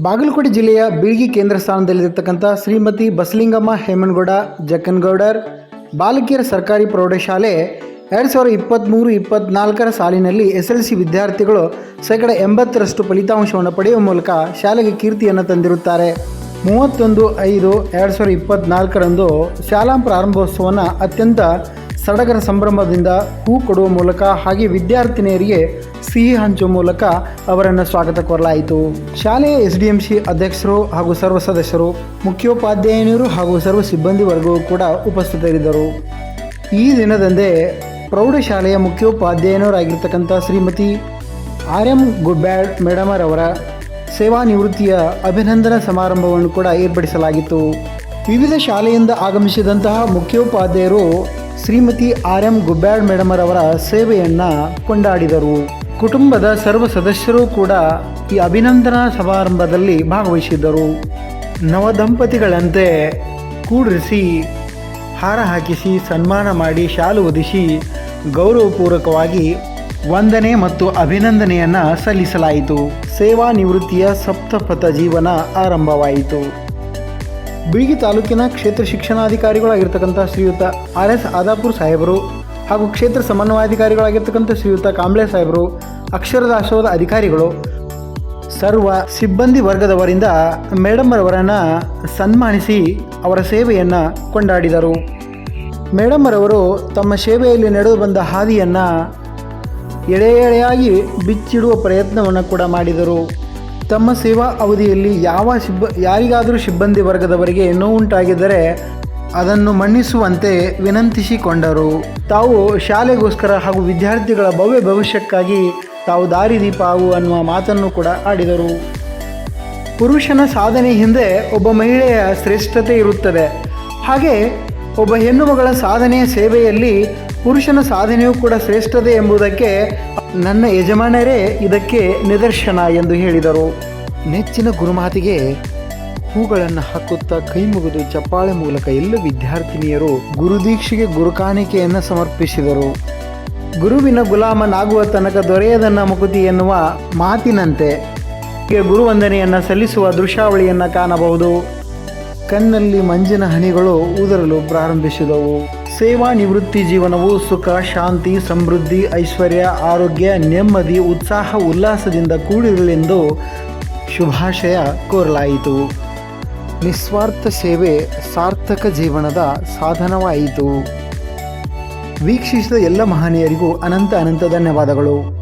ಬಾಗಲಕೋಟೆ ಜಿಲ್ಲೆಯ ಬೀಳ್ಗಿ ಕೇಂದ್ರ ಸ್ಥಾನದಲ್ಲಿರತಕ್ಕಂಥ ಶ್ರೀಮತಿ ಬಸಲಿಂಗಮ್ಮ ಹೇಮನಗೌಡ, ಜಕ್ಕನಗೌಡರ್, ಬಾಲಕಿಯರ ಸರ್ಕಾರಿ ಪ್ರೌಢಶಾಲೆ ಎರಡು ಸಾವಿರದ ಇಪ್ಪತ್ತ್ಮೂರು ಇಪ್ಪತ್ತ್ನಾಲ್ಕರ ಸಾಲಿನಲ್ಲಿ ಎಸ್ ಎಲ್ ಸಿ ವಿದ್ಯಾರ್ಥಿಗಳು ಶೇಕಡ ಎಂಬತ್ತರಷ್ಟು ಫಲಿತಾಂಶವನ್ನು ಪಡೆಯುವ ಮೂಲಕ ಶಾಲೆಗೆ ಕೀರ್ತಿಯನ್ನು ತಂದಿರುತ್ತಾರೆ. ಮೂವತ್ತೊಂದು ಐದು ಎರಡು ಸಾವಿರದ ಇಪ್ಪತ್ತ್ನಾಲ್ಕರಂದು ಶಾಲಾ ಪ್ರಾರಂಭೋತ್ಸವವನ್ನು ಅತ್ಯಂತ ಸಡಗರ ಸಂಭ್ರಮದಿಂದ ಹೂ ಕೊಡುವ ಮೂಲಕ ಹಾಗೆ ವಿದ್ಯಾರ್ಥಿನಿಯರಿಗೆ ಸಿಹಿ ಹಂಚುವ ಮೂಲಕ ಅವರನ್ನು ಸ್ವಾಗತ ಕೋರಲಾಯಿತು. ಶಾಲೆಯ ಎಸ್ ಡಿ ಎಂ ಸಿ ಅಧ್ಯಕ್ಷರು ಹಾಗೂ ಸರ್ವ ಸದಸ್ಯರು, ಮುಖ್ಯೋಪಾಧ್ಯಾಯನಿಯರು ಹಾಗೂ ಸರ್ವ ಸಿಬ್ಬಂದಿ ವರ್ಗವು ಕೂಡ ಉಪಸ್ಥಿತರಿದ್ದರು. ಈ ದಿನದಂದೇ ಪ್ರೌಢಶಾಲೆಯ ಮುಖ್ಯೋಪಾಧ್ಯಾಯನವರಾಗಿರ್ತಕ್ಕಂಥ ಶ್ರೀಮತಿ ಆರ್ ಎಂ ಗುಬ್ಬ್ಯಾಡ್ ಮೇಡಮರವರ ಸೇವಾ ನಿವೃತ್ತಿಯ ಅಭಿನಂದನಾ ಸಮಾರಂಭವನ್ನು ಕೂಡ ಏರ್ಪಡಿಸಲಾಗಿತ್ತು. ವಿವಿಧ ಶಾಲೆಯಿಂದ ಆಗಮಿಸಿದಂತಹ ಮುಖ್ಯೋಪಾಧ್ಯಾಯರು ಶ್ರೀಮತಿ ಆರ್ ಎಂ ಗುಬ್ಬ್ಯಾಡ್ ಮೇಡಮರವರ ಸೇವೆಯನ್ನು ಕೊಂಡಾಡಿದರು. ಕುಟುಂಬದ ಸರ್ವ ಸದಸ್ಯರು ಕೂಡ ಈ ಅಭಿನಂದನಾ ಸಮಾರಂಭದಲ್ಲಿ ಭಾಗವಹಿಸಿದ್ದರು. ನವದಂಪತಿಗಳಂತೆ ಕೂಡಿರಿಸಿ, ಹಾರ ಹಾಕಿಸಿ, ಸನ್ಮಾನ ಮಾಡಿ, ಶಾಲು ಒದಿಸಿ ಗೌರವಪೂರ್ವಕವಾಗಿ ವಂದನೆ ಮತ್ತು ಅಭಿನಂದನೆಯನ್ನು ಸಲ್ಲಿಸಲಾಯಿತು. ಸೇವಾ ನಿವೃತ್ತಿಯ ಸಪ್ತಪಥ ಜೀವನ ಆರಂಭವಾಯಿತು. ಬೀಗಿ ತಾಲೂಕಿನ ಕ್ಷೇತ್ರ ಶಿಕ್ಷಣಾಧಿಕಾರಿಗಳಾಗಿರ್ತಕ್ಕಂಥ ಶ್ರೀಯುತ ಆರ್ ಎಸ್ ಆದಾಪುರ್ ಸಾಹೇಬರು ಹಾಗೂ ಕ್ಷೇತ್ರ ಸಮನ್ವಯಾಧಿಕಾರಿಗಳಾಗಿರ್ತಕ್ಕಂಥ ಶ್ರೀಯುತ ಕಾಂಬ್ಳೆ ಸಾಹೇಬರು ಅಕ್ಷರದಾಸೋದ ಅಧಿಕಾರಿಗಳು, ಸರ್ವ ಸಿಬ್ಬಂದಿ ವರ್ಗದವರಿಂದ ಮೇಡಮ್ಮರವರನ್ನು ಸನ್ಮಾನಿಸಿ ಅವರ ಸೇವೆಯನ್ನು ಕೊಂಡಾಡಿದರು. ಮೇಡಮ್ಮರವರು ತಮ್ಮ ಸೇವೆಯಲ್ಲಿ ನಡೆದು ಬಂದ ಹಾದಿಯನ್ನು ಎಳೆ ಎಳೆಯಾಗಿ ಬಿಚ್ಚಿಡುವ ಪ್ರಯತ್ನವನ್ನು ಕೂಡ ಮಾಡಿದರು. ತಮ್ಮ ಸೇವಾ ಅವಧಿಯಲ್ಲಿ ಯಾವ ಸಿಬ್ಬ ಯಾರಿಗಾದರೂ ಸಿಬ್ಬಂದಿ ವರ್ಗದವರಿಗೆ ನೋವುಂಟಾಗಿದ್ದರೆ ಅದನ್ನು ಮನ್ನಿಸುವಂತೆ ವಿನಂತಿಸಿಕೊಂಡರು. ತಾವು ಶಾಲೆಗೋಸ್ಕರ ಹಾಗೂ ವಿದ್ಯಾರ್ಥಿಗಳ ಭವ್ಯ ಭವಿಷ್ಯಕ್ಕಾಗಿ ತಾವು ದಾರಿದೀಪ ಆಗು ಅನ್ನುವ ಮಾತನ್ನು ಕೂಡ ಆಡಿದರು. ಪುರುಷನ ಸಾಧನೆ ಹಿಂದೆ ಒಬ್ಬ ಮಹಿಳೆಯ ಶ್ರೇಷ್ಠತೆ ಇರುತ್ತದೆ. ಹಾಗೆ ಒಬ್ಬ ಹೆಣ್ಣು ಮಗಳ ಸಾಧನೆಯ ಸೇವೆಯಲ್ಲಿ ಪುರುಷನ ಸಾಧನೆಯೂ ಕೂಡ ಶ್ರೇಷ್ಠತೆ ಎಂಬುದಕ್ಕೆ ನನ್ನ ಯಜಮಾನರೇ ಇದಕ್ಕೆ ನಿದರ್ಶನ ಎಂದು ಹೇಳಿದರು. ನೆಚ್ಚಿನ ಗುರುಮಾತಿಗೆ ಹೂಗಳನ್ನು ಹಾಕುತ್ತಾ ಕೈ ಮುಗಿದು ಚಪ್ಪಾಳೆ ಮೂಲಕ ಎಲ್ಲ ವಿದ್ಯಾರ್ಥಿನಿಯರು ಗುರುದೀಕ್ಷೆಗೆ ಗುರುಕಾಣಿಕೆಯನ್ನು ಸಮರ್ಪಿಸಿದರು. ಗುರುವಿನ ಗುಲಾಮನಾಗುವ ತನಕ ದೊರೆಯದನ್ನ ಮುಕುತಿ ಎನ್ನುವ ಮಾತಿನಂತೆ ಗುರುವಂದನೆಯನ್ನು ಸಲ್ಲಿಸುವ ದೃಶ್ಯಾವಳಿಯನ್ನು ಕಾಣಬಹುದು. ಕಣ್ಣಲ್ಲಿ ಮಂಜಿನ ಹನಿಗಳು ಉದರಲು ಪ್ರಾರಂಭಿಸಿದವು. ಸೇವಾ ನಿವೃತ್ತಿ ಜೀವನವು ಸುಖ, ಶಾಂತಿ, ಸಮೃದ್ಧಿ, ಐಶ್ವರ್ಯ, ಆರೋಗ್ಯ, ನೆಮ್ಮದಿ, ಉತ್ಸಾಹ, ಉಲ್ಲಾಸದಿಂದ ಕೂಡಿರಲೆಂದು ಶುಭಾಶಯ ಕೋರಲಾಯಿತು. ನಿಸ್ವಾರ್ಥ ಸೇವೆ ಸಾರ್ಥಕ ಜೀವನದ ಸಾಧನವಾಯಿತು. ವೀಕ್ಷಿಸಿದ ಎಲ್ಲ ಮಹನೀಯರಿಗೂ ಅನಂತ ಅನಂತ ಧನ್ಯವಾದಗಳು.